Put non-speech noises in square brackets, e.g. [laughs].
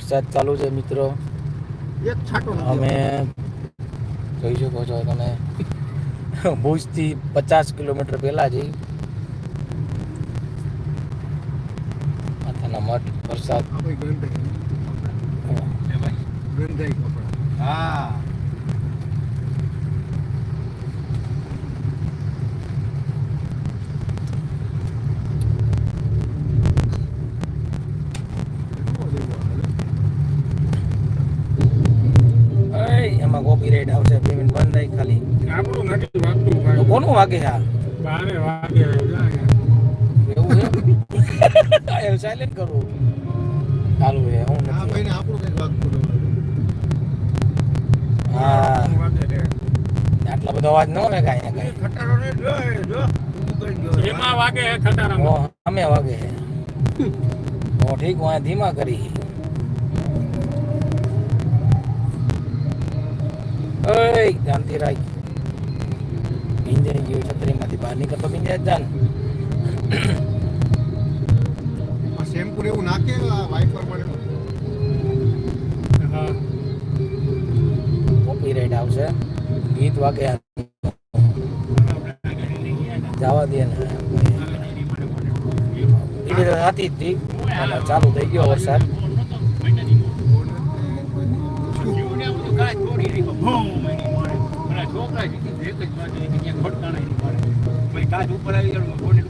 વરસાદ ચાલુ છે મિત્રો. એક અમે જોઈ શકો છો તમે. ભુજથી પચાસ કિલોમીટર પહેલા જઈ માથાના મઠ વરસાદ. હા. એય, એમાં આવશે પેમેન્ટ બંધ થાય ખાલી. આપણું નથી વાગતું ભાઈ કોનું વાગે છે આ બારે વાગે એવું છે? [laughs] સાયલેન્ટ કરવું ચાલુ છે હું આ ભાઈને આપણું કંઈક વાગતું હા. આટલો બધો અવાજ ન આવે કાંઈ ને ખટારો. એમાં વાગે હે અમે વાગે છે. હું ઠીક હું ધીમા કરી. ઓય શાંતિ રાખ ભીંજાઈ ગયું છત્રીમાંથી બહાર નીકળતો ભીંજાય જાન શેમ્પૂ ને એવું નાખે વાઇપર ને હા કોપીરાઇટ આવશે ગીત વાગે જવા દે ને ધીરે ધીરે હતી ચાલુ થઈ ગયો વરસાદ એક જ પછી કાચ ઉપર આવી ગયો